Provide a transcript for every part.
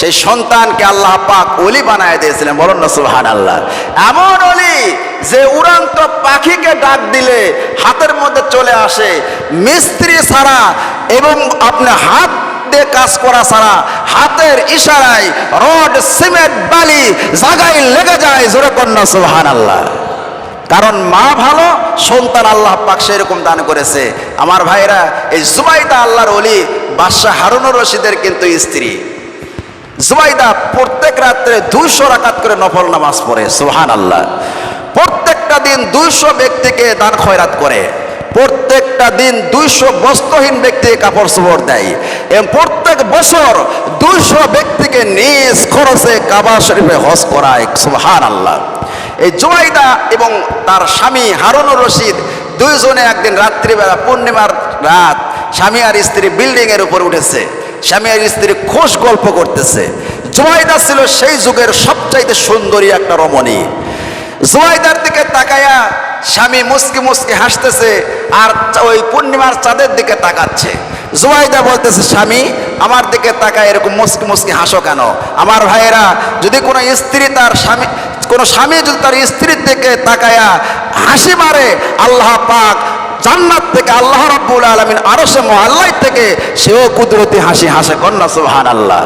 সেই সন্তানকে আল্লাহ পাক অলি বানায় দিয়েছিলেন। বলুন না সুহান আল্লাহ এমন অলি যে উড়ান্ত পাখিকে ডাক দিলে হাতের মধ্যে চলে আসে। মিস্ত্রি ছাড়া এবং আপনি হাত দিয়ে কাজ করা ছাড়া হাতের ইশারায় রড, সিমেন্ট, বালি জায়গায় লেগে যায়, জোরে কন্যা সুহান আল্লাহ কারণ মা ভালো, সন্তান আল্লাহ পাক সেরকম দান করেছে। আমার ভাইরা, এই জুবাইদা আল্লাহর অলি বাদশাহ হারুনুর রশিদের কিন্তু স্ত্রী। জুবাইদা প্রত্যেক রাত্রে দুইশো রাকাত করে নফল নামাজ পড়ে সুহান আল্লাহ প্রত্যেকটা দিন দুইশো ব্যক্তিকে দান খয়রাত করে, প্রত্যেকটা দিন দুইশো বস্ত্রহীন ব্যক্তিকে কাপড় চোপড় দেয়। এবং প্রত্যেক বছর দুইশো ব্যক্তিকে নিজ খরচে কাবা শরীফে হজ করায় সুহান আল্লাহ এই জুবাইদা এবং তার স্বামী হারুনুর রশিদ দুইজনে একদিন রাত্রিবেলা পূর্ণিমার রাত স্বামী আর স্ত্রী বিল্ডিং এর উপর উঠেছে। স্বামী আর স্ত্রী খোশ গল্প করতেছে। জুবাইদা ছিল সেই যুগের সবচাইতে সুন্দরী একটা রমণী। জুবাইদার দিকে তাকায়া স্বামী মুসকি মুসকি হাসতেছে আর ওই পূর্ণিমার চাঁদের দিকে তাকাচ্ছে। জুবাইদা বলতেছে, স্বামী, আমার দিকে তাকায় এরকম মুসকি মুসকি হাসো কেন? আমার ভাইয়েরা যদি কোনো স্ত্রী তার স্বামী কোনো স্বামী যদি তার স্ত্রীর দিকে তাকায়া হাসি মারে, আল্লাহ পাক জান্নাত থেকে আল্লাহ রাব্বুল আলামিন আরও সে মহল্লাই থেকে সেও কুদরতি হাসি হাসে, কন্যা সুবহান আল্লাহ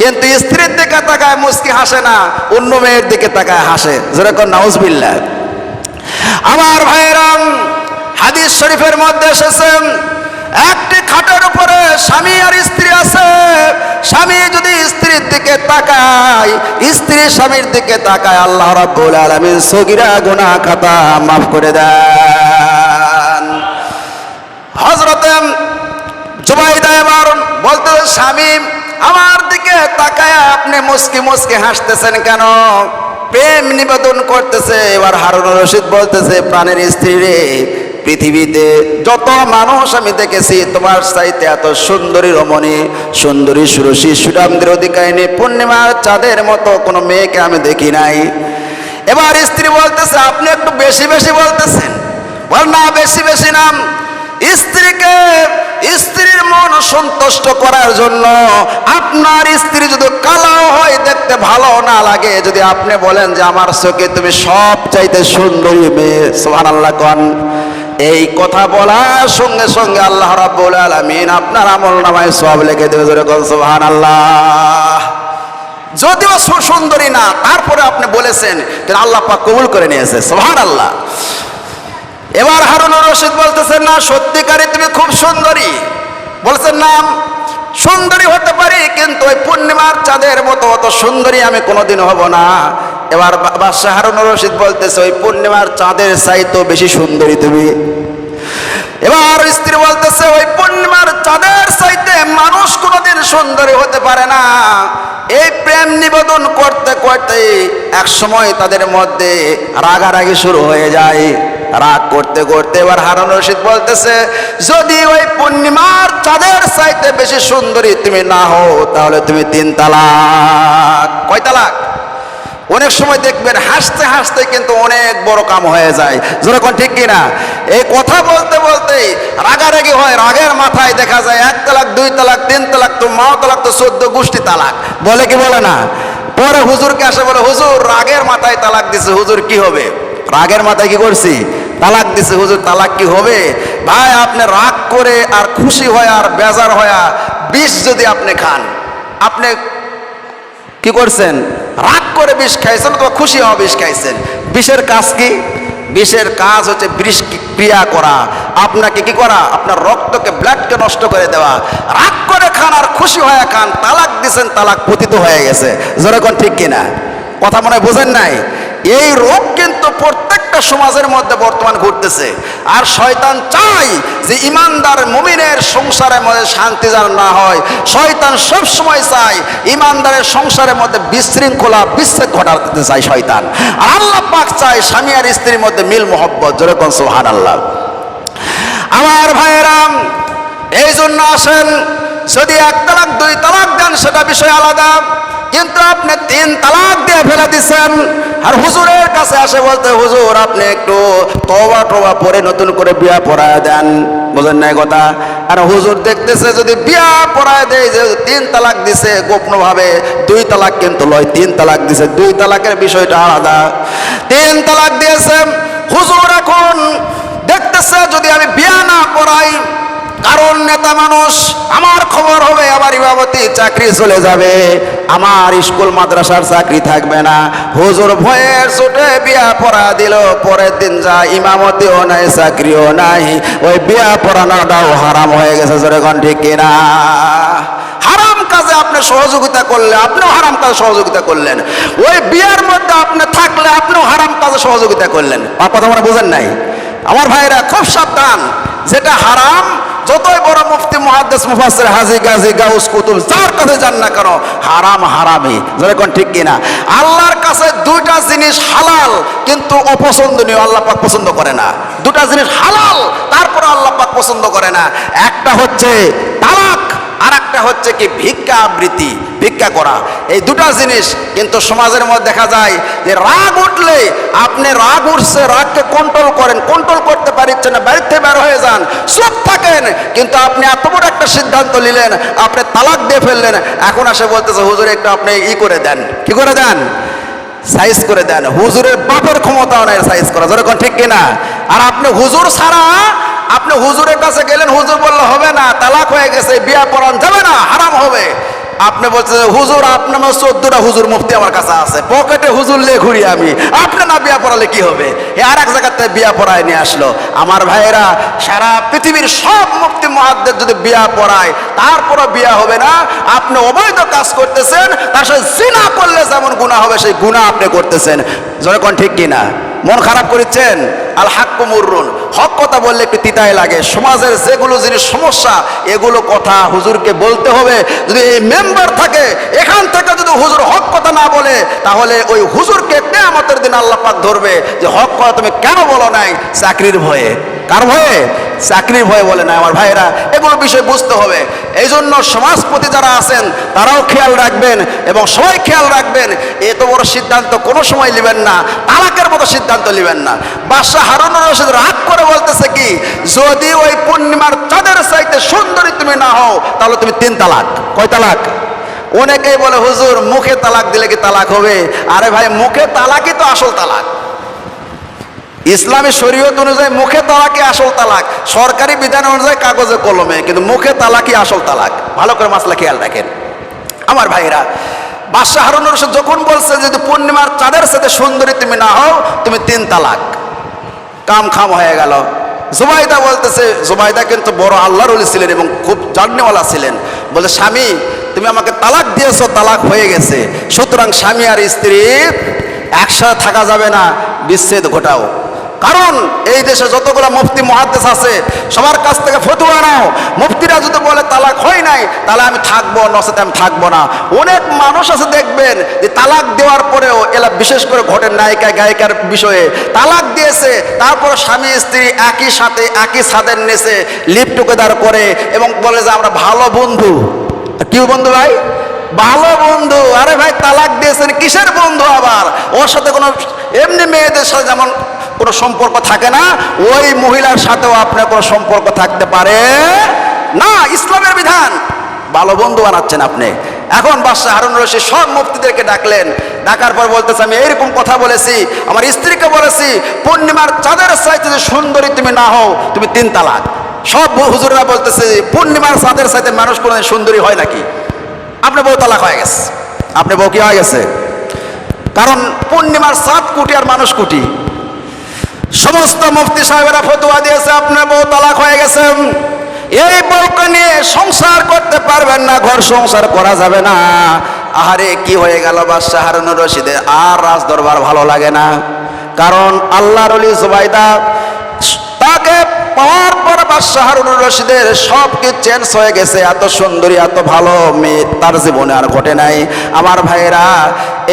কিন্তু স্ত্রীর দিকে তাকায় মুস্কি হাসে না, অন্য মেয়ের দিকে তাকায় হাসে। যেরকম নাউজবিল্লাহ। আমার ভাইরাম, হাদিস শরীফের মধ্যে এসেছেন একটি খাটের উপরে স্বামী আর স্ত্রী আছে। স্বামী যদি স্ত্রীর দিকে তাকায়, স্ত্রী স্বামীর দিকে তাকায়, আল্লাহ রাব্বুল আলামিন সগিরা গুনাহ খাতা মাফ করে দেন জুবাইদা এবার বলতে স্বামী, আমার দিকে তাকায় আপনি মুস্কি মুস্কি হাসতেছেন কেন? প্রেম নিবেদন করতেছে। এবার হারুন রশিদ বলতেছে, প্রাণের স্ত্রী রে, পৃথিবীতে যত মানুষ আমি দেখেছি, তোমার চাইতে এত সুন্দরী রমণী, সুন্দরী সুরসী সুরামদের অধিকারিণী পূর্ণিমার চাঁদের মতো কোনো মেয়েকে আমি দেখি নাই। এবার স্ত্রী বলতেছে, আপনি একটু বেশি বেশি বলতেছেন। বল না, বেশি বেশি নাম। স্ত্রীকে স্ত্রীর মন সন্তুষ্ট করার জন্য আপনার স্ত্রী যদি কালাও হয়, দেখতে ভালো না লাগে, যদি আপনি বলেন যে আমার চোখে তুমি সব চাইতে সুন্দরী মেয়ে সোহান আল্লাহ কন। এই কথা বলার সঙ্গে সঙ্গে আল্লাহ রাব্বুল আলামিন আপনার আমল নামায় সব লিখে দেবে, জোরে কোন সুবহান আল্লাহ যদিও সু- সুন্দরী না, তারপরে আপনি বলেছেন আল্লাহ পাক কবুল করে নিয়েছে সোহান আল্লাহ এবার হারুনুর রশিদ বলতেছেন, না সত্যিকারে তুমি খুব সুন্দরী। বলছেন, না সুন্দরী হতে পারি, কিন্তু ওই পূর্ণিমার চাঁদের মতো অত সুন্দরী আমি কোনোদিন হব না। এবার বাদশাহ হারুনুর রশিদ বলতেছে, ওই পূর্ণিমার চাঁদের চাইতেও বেশি সুন্দরী তুমি। এবার স্ত্রী বলতেছে, ওই পূর্ণিমার চাঁদের চাইতে মানুষ কোনোদিন সুন্দরী হতে পারে না। এই প্রেম নিবেদন করতে করতে এক সময় তাদের মধ্যে রাগারাগি শুরু হয়ে যায়। রাগ করতে করতে এবার হারুন রশিদ বলতেছে, যদি ওই পূর্ণিমার চাঁদের চাইতে বেশি সুন্দরী তুমি না হও, তাহলে তুমি তিন তালাক। কয় তালাক? অনেক সময় দেখবেন হাসতে হাসতে কিন্তু অনেক বড় কাম হয়ে যায়। যেরকম ঠিক কিনা? এই কথা বলতে বলতেই রাগারাগি হয়, রাগের মাথায় দেখা যায় এক তালাক, দুই তালাক, তিন তালাক, তো মাও তালাক, তো চোদ্দ গোষ্ঠী তালাক। বলে কি বলে না? পরে হুজুরকে আসে বলে, হুজুর, রাগের মাথায় তালাক দিছে, হুজুর কি হবে? রাগের মাথায় কি করছি? তালাক দিছে, হুজুর, তালাক কি হবে? ভাই, আপনি রাগ করে আর খুশি হয় আর বেজার হয়া বিষ যদি আপনি খান, আপনি কি করছেন? রাগ করে বিষ খাইছেন অথবা খুশি হওয়া বিষ খাইছেন। বিষের কাজ কি? বিষের কাজ হচ্ছে বিষ ক্রিয়া করা। আপনাকে কি করা? আপনার রক্তকে ব্লাডকে নষ্ট করে দেওয়া। রাগ করে খান আর খুশি হয়ে খান, তালাক দিছেন, তালাক পতিত হয়ে গেছে। যেরকম ঠিক কিনা? কথা মনে হয় বোঝেন নাই? এই রোগ কিন্তু প্রত্যেকটা সমাজের মধ্যে বর্তমান ঘটতেছে। আর শয়তান চাই যে ইমানদার মুমিনের সংসারের মধ্যে শান্তি যেন না হয়। শয়তান সব সময় চায় ইমানদারের সংসারের মধ্যে বিশৃঙ্খলা, বিচ্ছেদ ঘটাতে চায় শয়তান। আর আল্লাহ পাক চায় স্বামী আর স্ত্রীর মধ্যে মিল মোহব্বত যেরকম সোহান আল্লাহ আমার ভাইয়েরাম, এই জন্য আসেন যদি এক তালাক, দুই তালাক দেন, সেটা বিষয় আলাদা। কিন্তু আপনি তিন তালাক দিয়ে ফেলে দিচ্ছেন আর হুজুরের কাছে আসে বলতে, হুজুর, আপনি একটু তবা টবা পরে নতুন করে বিয়া পড়ায় দেন। বুঝেন নাই কথা? আর হুজুর দেখতেছে, যদি বিয়া পড়ায় দেয়, যে তিন তালাক দিছে গোপন ভাবে দুই তালাক কিন্তু লয়, তিন তালাক দিছে। দুই তালাকের বিষয়টা আলাদা। তিন তালাক দিয়েছে। হুজুর এখন দেখতেছে, যদি আমি বিয়া না পড়াই কারণ নেতা মানুষ, আমার খবর হবে আমার ইমামতি চাকরি চলে যাবে। আমার স্কুল, মাদ্রাসার চাকরি থাকবে না। হুজুর ভয়ের ছুটে বিয়া পড়া দিল, পরের দিন যা ইমামতিও নাই, চাকরিও নাই। ওই বিয়া পড়ানোটাও হারাম হয়ে গেছে যেরকম ঠিক কিনা? হারাম কাজে আপনি সহযোগিতা করলে, আপনিও হারাম কাজে সহযোগিতা করলেন। ওই বিয়ার মধ্যে আপনি থাকলে, আপনিও হারাম কাজে সহযোগিতা করলেন। আমার কথা মানে বুঝেন নাই? আমার ভাইরা, খুব সাবধান। যেটা হারাম যতই বড় মুফতি, মুহাদ্দিস, মুফাসসির, হাজি, গাজী, গাউস, কুতুব, যার কাছে যান না কেন, হারাম হারামি যেরকম ঠিক কিনা? আল্লাহর কাছে দুইটা জিনিস হালাল, কিন্তু অপছন্দনীয় আল্লাহ পাক পছন্দ করে না। দুটা জিনিস হালাল তারপর আল্লাহ পাক পছন্দ করে না। একটা হচ্ছে আর একটা হচ্ছে কি ভিক্ষা আবৃত্তি, ভিক্ষা করা। এই দুটা জিনিস কিন্তু সমাজের মধ্যে দেখা যায় যে রাগ উঠলে আপনি রাগ উঠছে, রাগকে কন্ট্রোল করেন কন্ট্রোল করতে পারছেন না বাড়িতে বের হয়ে যান, চুপ থাকেন। কিন্তু আপনি এত বড় একটা সিদ্ধান্ত নিলেন, আপনি তালাক দিয়ে ফেললেন, এখন আসে বলতেছে, হুজুর, একটু আপনি ই করে দেন। কি করে দেন? সাইজ করে দেন। হুজুরের বাপের ক্ষমতাও নাই সাইজ করা যেরকম ঠিক কিনা আর আপনি হুজুর ছাড়া, আপনি হুজুরের কাছে গেলেন, হুজুর বললে, হবে না, তালাক হয়ে গেছে, বিয়া পড়ান আপনি বলছেন, হুজুর আপনার চোদ্দটা হুজুর মুফতি আমার কাছে আছে। পকেটে হুজুর লে ঘুরি আমি। আপনি না বিয়া পড়ালে কি হবে? এ আর এক জায়গাতে বিয়া পড়ায় নিয়ে আসলো। আমার ভাইয়েরা, সারা পৃথিবীর সব মুক্তি মহাদ্দের যদি বিয়া পড়ায়, তারপরও বিয়া হবে না। আপনি অবৈধ কাজ করতেছেন, তার সাথে জিনা করলে যেমন গুণা হবে, সেই গুণা আপনি করতেছেন। যখন ঠিক কিনা? মন খারাপ করেছেন? আল হাক্কু হক কথা বললে একটু তিতায় লাগে। সমাজের যেগুলো জিনিস সমস্যা, এগুলো কথা হুজুরকে বলতে হবে। যদি এই মেম্বার থাকে, এখান থেকে যদি হুজুর হক কথা না বলে, তাহলে ওই হুজুরকে কেয়ামতের দিন আল্লাপাক ধরবে যে, হক কথা তুমি কেন বলো নাই? চাকরির ভয়ে। কার ভয়ে? চাকরির ভয়ে বলে না আমার ভাইয়েরা। এগুলো বিষয় বুঝতে হবে। এই জন্য সমাজপতি যারা আছেন, তারাও খেয়াল রাখবেন এবং সবাই খেয়াল রাখবেন এত বড় সিদ্ধান্ত কোনো সময় নেবেন না, তালাকের মতো সিদ্ধান্ত নেবেন না। বাদশাহ হারুন রশিদ রাগ করে বলতেছে কি, যদি ওই পূর্ণিমার চাঁদের চাইতে সুন্দরী তুমি না হও, তাহলে তুমি তিন তালাক। কয় তালাক? অনেকেই বলে, হুজুর, মুখে তালাক দিলে কি তালাক হবে? আরে ভাই, মুখে তালাকই তো আসল তালাক। ইসলামী শরীয়ত অনুযায়ী মুখে তালাকই আসল তালাক? সরকারি বিধান অনুযায়ী কাগজে কলমে, কিন্তু মুখে তালাকই আসল তালাক? ভালো করে মাসলা খেয়াল রাখেন। আমার ভাইরা বাদশাহ হারুন রশিদ যখন বলছে যদি পূর্ণিমার চাঁদের সাথে সুন্দরী তুমি না হও, তুমি তিন তালাক। কাম খাম হয়ে গেল। জুবাইদা বলতেছে, জুবাইদা কিন্তু বড় আল্লাহর ছিলেন এবং খুব জাননেওয়ালা ছিলেন। বলে, স্বামী, তুমি আমাকে তালাক দিয়েছ, তালাক হয়ে গেছে। সুতরাং স্বামী আর স্ত্রী একসাথে থাকা যাবে না, বিচ্ছেদ ঘটাও। কারণ এই দেশে যতগুলো মুফতি মহাদ্দেশ আছে, সবার কাছ থেকে ফতুয়া নাও। মুফতিরা যদি বলে তালাক হয় নাই, তাহলে আমি থাকব নসেতে আমি থাকব না। অনেক মানুষ আছে দেখবেন যে তালাক দেওয়ার পরেও এলা বিশেষ করে ঘটের নায়িকা, গায়িকার বিষয়ে। তালাক দিয়েছে, তারপর স্বামী, স্ত্রী একই সাথে, একই ছাদের নেচে লিপ টুকেদার করে এবং বলে যে আমরা ভালো বন্ধু। কি বন্ধু ভাই? ভালো বন্ধু। আরে ভাই, তালাক দিয়েছেন, কিসের বন্ধু আবার? ওর সাথে কোনো এমনি মেয়েদের সাথে যেমন কোনো সম্পর্ক থাকে না, ওই মহিলার সাথেও আপনার কোনো সম্পর্ক থাকতে পারে না। ইসলামের বিধান। ভালো বন্ধু বানাচ্ছেন আপনি। এখন বাদশাহ হারুন রশিদ সব মুফতিদেরকে ডাকলেন। ডাকার পর বলতেছে, আমি এইরকম কথা বলেছি, আমার স্ত্রীকে বলেছি, পূর্ণিমার চাঁদের চাইতে যে সুন্দরী তুমি না হও, তুমি তিন তালাক। সব হুজুররা বলতেছে, পূর্ণিমার চাঁদের চাইতে মানুষ কোনো সুন্দরী হয় নাকি? আপনি বউ তালাক হয়ে গেছে। আপনি বউ কি হয়ে গেছে? কারণ পূর্ণিমার সাত কোটি আর মানুষ কোটি। সমস্ত মুফতি সাহেবেরা ফতুয়া দিয়েছে, আপনার বউ তালাক হয়ে গেছে। এই বউকে নিয়ে সংসার করতে পারবেন না, ঘর সংসার করা যাবে না। আহারে, কি হয়ে গেল বাদশাহ হারুন রশিদে আর রাজ দরবার ভালো লাগে না। কারণ আল্লাহর অলি জুবাইদা, তাকে পাওয়ার পর বাদশাহ হারুন রশিদের সব কিছু চেঞ্জ হয়ে গেছে। এত সুন্দরী, এত ভালো মেয়ে, তার জীবনে আর ঘটে নাই। আমার ভাইয়েরা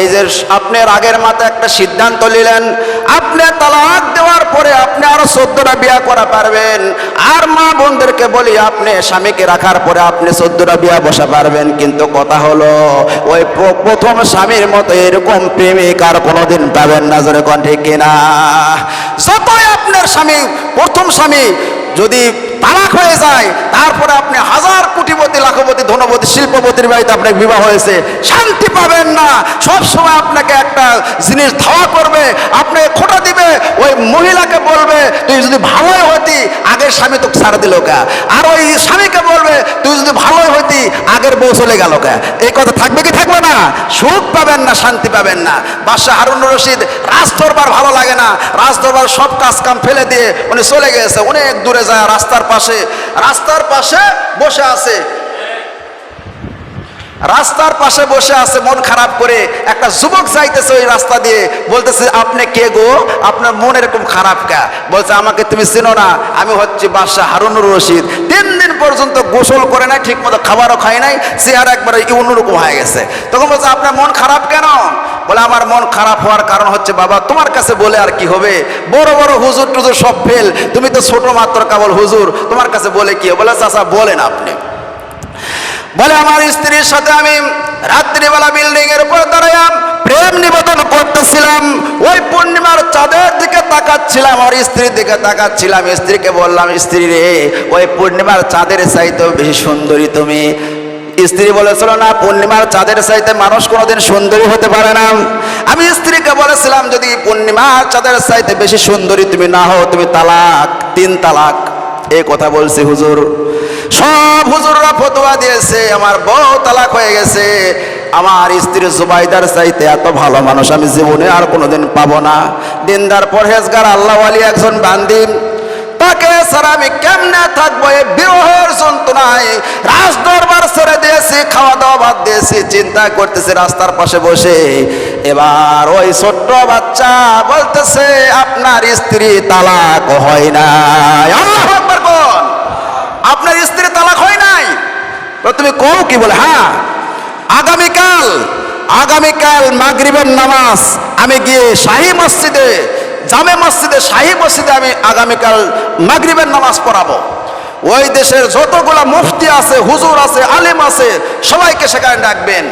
এই যে আপনি আগের মাথায় একটা সিদ্ধান্ত নিলেন, আপনি তালাক দেওয়ার পরে আপনি আরও চোদ্দটা বিয়া করা পারবেন। আর মা বোনদেরকে বলি, আপনি স্বামীকে রাখার পরে আপনি চোদ্দটা বিয়া বসা পারবেন। কিন্তু কথা হলো, ওই প্রথম স্বামীর মতো এরকম প্রেমিক আর কোনোদিন পাবেন না, জোরে কোন ঠিক কিনা? যতই আপনার স্বামী, প্রথম স্বামী যদি তালাক হয়ে যায়। তারপরে আপনি হাজার কোটিপতি, লাখপতি, ধনপতি, শিল্পপতির বাড়িতে আপনার বিবাহ হয়েছে। শান্তি পাবেন না। সব সময় আপনাকে একটা জিনিস ধাওয়া করবে, আপনি খোটা দিবে, ওই মহিলাকে বলবে, তুই যদি ভালোই হতি, আগের স্বামী তোকে ছাড়া দিল কা? আর ওই স্বামীকে বলবে, তুই যদি ভালোই হতি, আগের বউ চলে গেল কা? এই কথা থাকবে কি থাকবে না? সুখ পাবেন না, শান্তি পাবেন না। বাদশাহ হারুন রশিদ রাজ দরবার ভালো লাগে না। রাজ দরবার সব কাজ কাম ফেলে দিয়ে উনি চলে গেছে অনেক দূরে যায়, রাস্তার পাশে, রাস্তার পাশে বসে আছে। রাস্তার পাশে বসে আছে, মন খারাপ করে একটা যুবক যাইতেছে ওই রাস্তা দিয়ে, বলতেছে, আপনি কে গো? আপনার মন এরকম খারাপ কা? বলছে, আমাকে তুমি চিনো না, আমি হচ্ছে বাদশাহ হারুনুর রশিদ। তিন দিন পর্যন্ত গোসল করে নাই ঠিক মতো খাবারও খাই নাই, চেহারা একবারে অন্যরকম হয়ে গেছে। তখন বলছে, আপনার মন খারাপ কেন? বলে, আমার মন খারাপ হওয়ার কারণ হচ্ছে, বাবা, তোমার কাছে বলে আর কি হবে? বড় বড় হুজুর টুজুর সব ফেল। তুমি তো ছোট মাত্র কেবল হুজুর। তোমার কাছে বলে কি বলে, চাচা, বলেন আপনি। বলে, আমার স্ত্রীর সাথে আমি রাত্রিবেলা বিল্ডিং এর উপর দাঁড়াইয়া প্রেম নিবেদন করতেছিলাম। ওই পূর্ণিমার চাঁদের দিকে তাকাচ্ছিলাম, আমার স্ত্রীর দিকে তাকাচ্ছিলাম। স্ত্রীকে বললাম, স্ত্রী রে, ওই পূর্ণিমার চাঁদের চাইতেও বেশি সুন্দরী তুমি। স্ত্রী বলেছিল, না, পূর্ণিমার চাঁদের চাইতে মানুষ কোনোদিন সুন্দরী হতে পারে না। আমি স্ত্রীকে বলেছিলাম, যদি পূর্ণিমার চাঁদের চাইতে বেশি সুন্দরী তুমি না হও, তুমি তালাক, তিন তালাক। এই কথা বলছি হুজুর। সব হুজুররা ফতোয়া দিয়েছে, আমার বউ তালাক হয়ে গেছে। আমার স্ত্রী জুবাইদার চাইতে এত ভালো মানুষ আমি জীবনে আর কোনোদিন পাবো না। দিনদার পরহেজগার আল্লাহ আলী একজন বান্দি ছাড়া আমি কেমনে থাকব? এই বিরহের যন্ত্রণায় রাজ দরবার দিয়েছি খাওয়া দাওয়া বাদ দিয়েছি, চিন্তা করতেছি রাস্তার পাশে বসে। এবার ওই ছোট্ট বাচ্চা বলতেছে, আপনার স্ত্রী তালাক হয় না আপনার স্ত্রী তালাক হয় নাই? তুমি কও কি? বলে হ্যাঁ আগামীকাল আগামীকাল মাগরিবের নামাজ আমি গিয়ে শাহী মসজিদে জামে মসজিদে, শাহী মসজিদে আমি আগামীকাল মাগরিবের নামাজ পড়াবো। ওই দেশের যতগুলা মুফতি আছে, হুজুর আছে, আলিম আছে, সবাইকে সেখানে ডাকবেন।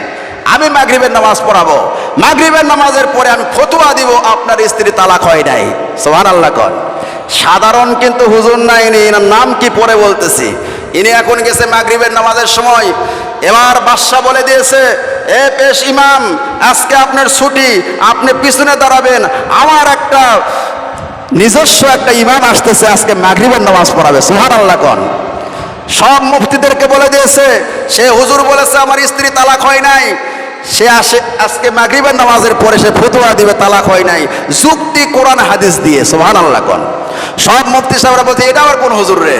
আমি মাগরিবের নামাজ পড়াবো। মাগরিবের নামাজের পরে আমি ফতুয়া দিব, আপনার স্ত্রী তালাক হয় নাই। সোহান আল্লাহ কন। সাধারণ কিন্তু হুজুর নাই, ইনি এনার নাম কি পরে বলতেছি। ইনি এখন গেছে মাগরিবের নামাজের সময়। এবার বাদশাহ বলে দিয়েছে এ পেশ ইমাম, আজকে আপনার ছুটি, আপনি পিছনে দাঁড়াবেন। আমার একটা নিজস্ব একটা ইমাম আসতেছে, আজকে মাগরিবের নামাজ পড়াবে সুহান আল্লাহ কন। সব মুফতিদেরকে বলে দিয়েছে, সে হুজুর বলেছে, আমার স্ত্রী তালাক হয় নাই। সে আসে, আজকে মাগরিবের নামাজের পরে সে ফতুয়া দিবে, তালাক হয় নাই। যুক্তি, কোরআন, হাদিস দিয়ে সোহান আল্লাহ কন। সব মুফতি সাহেবরা বলছে, এটা আবার কোন হুজুর রে?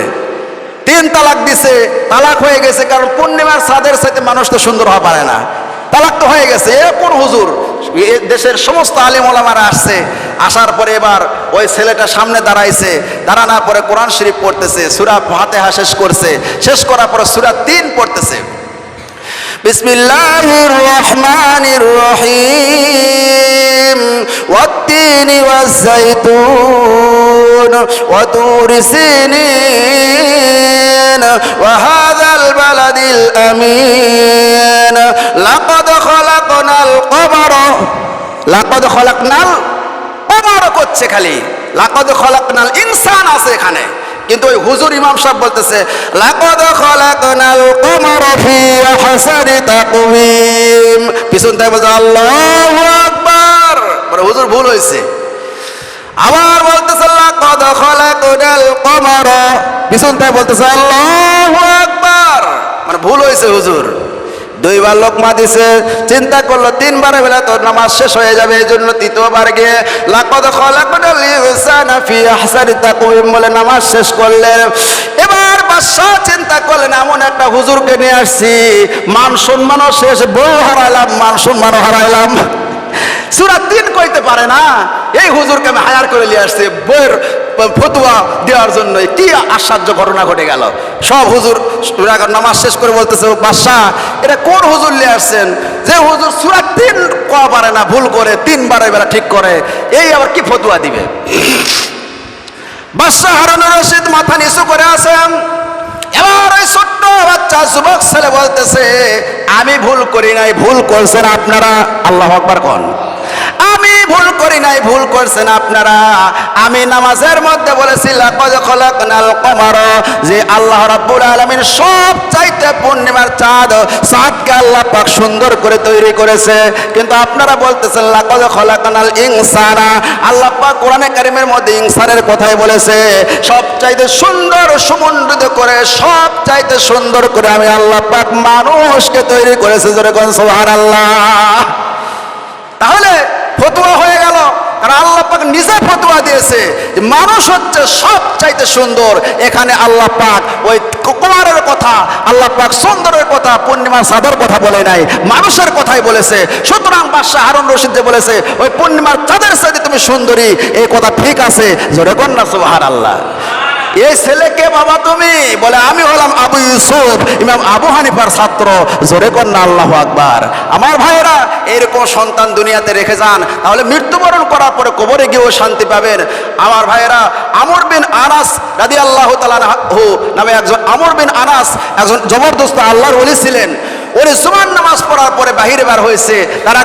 তিন তালাক দিছে, তালাক হয়ে গেছে, কারণ পূর্ণিমার সাদের সাথে মানুষ তো সুন্দর হওয়া পারে না। তালাক তো হয়ে গেছে। এ কোন হুজুর? দেশের সমস্ত আলিম ওলামারা আসছে। আসার পরে এবার ওই ছেলেটা সামনে দাঁড়াইছে। দাঁড়ানোর পরে কোরআন শরীফ পড়তেছে, সুরা ফাতেহা শেষ করছে। শেষ করার পরে সুরা তিন পড়তেছে। বিসমিল্লাহির রহমানির রহিম والتين والزيتون وطور سينين وهذا البلد الأمين لقد خلقنا القمر لقد خلقنا القمر করছে খালি লাকদ খলাকনাল ইনসান আছে এখানে কিন্তু ওই হুজুর ইমাম সাহেব বলতেছে পিছন থেকে বলছে, আল্লাহ আকবার। মানে হুজুর ভুল হয়েছে। আবার বলতেছে পিছন থেকে বলতেছে, আল্লাহ আকবার। মানে ভুল হয়েছে হুজুর। দুইবার লোকমা দিছে চিন্তা করল তিনবার বেলা তোর নামাজ শেষ হয়ে যাবে, এই জন্য তৃতীয়বার গিয়ে বলে নামাজ শেষ করলেন। এবার বাদশাহ চিন্তা করলেন, এমন একটা হুজুরকে নিয়ে আসছি, মান সম্মানও শেষ, বউ হারাইলাম, মান সম্মানও হারাইলাম। সুরা তিন কইতে পারে না, এই হুজুরকে আমি হায়ার করে নিয়ে আসছি বইয়ের ফতুয়া দেওয়ার জন্য কি আশ্চর্য ঘটনা ঘটে গেল। সব হুজুর নামাজ শেষ করে বলতেছে বাদশাহ, এটা কোন হুজুর নিয়ে আসছেন? যে হুজুর সুরা তিন কওয়া পারে না, ভুল করে তিনবার এবার ঠিক করে, এই আবার কি ফতুয়া দিবে? বাদশাহ হারুনুর রশিদ মাথা নিচু করে ওই ছোট্ট বাচ্চা যুবক ছেলে বলতেছে, আমি ভুল করি নাই, ভুল করছেন আপনারা, আল্লাহ আকবার কোন। ভুল করি নাই, ভুল করছেন আপনারা। আমি নামাজের মধ্যে বলেছি যে আল্লাহ রাব্বুল আলামিন সব চাইতে পূর্ণিমার চাঁদ, চাঁদকে আল্লাহ পাক সুন্দর করে তৈরি করেছে। কিন্তু আপনারা বলতেছেন, লাকাদ খলাকনাল ইনসানা আল্লাহ পাক কোরআনে কারিমের মধ্যে ইনসানের কথাই বলেছে। সব চাইতে সুন্দর সুমণ্ডিত করে সব চাইতে সুন্দর করে আমি আল্লাহ পাক মানুষকে তৈরি করেছে যেরকম সুবহানাল্লাহ। তাহলে ফতোয়া হয়ে গেল। কারণ আল্লাহ পাক নিজে ফতুয়া দিয়েছে। যে মানুষ হচ্ছে সব চাইতে সুন্দর। এখানে আল্লাহ পাক ওই কুমারের কথা, আল্লাহ পাক সুন্দরের কথা, পূর্ণিমার সাদর কথা বলে নাই। মানুষের কথাই বলেছে। সুতরাং বাদশাহ হারুন রশিদ যে বলেছে, ওই পূর্ণিমার চাঁদের সাথে তুমি সুন্দরী। এই কথা ঠিক আছে। জোরে কন্যা সুবাহার আল্লাহ এই ছেলেকে বাবা তুমি? বলে, আমি হলাম আবু ইউসুফ, ইমাম আবু হানিফার ছাত্র। জোরে কন্যা আল্লাহ আকবার। আমার ভাইয়েরা, এরকম সন্তান দুনিয়াতে রেখে যান, তাহলে মৃত্যুবরণ করার পরে কবরে গিয়েও শান্তি পাবেন। আমার ভাইয়েরা, আমর বিন আনাস রাদি আল্লাহ হু নামে একজন আমর বিন আনাস একজন জবরদস্ত আল্লাহর ওলি ছিলেন। ওরে সুমান নামাজ পড়ার পরে বাহিরে বার হয়েছে। তারা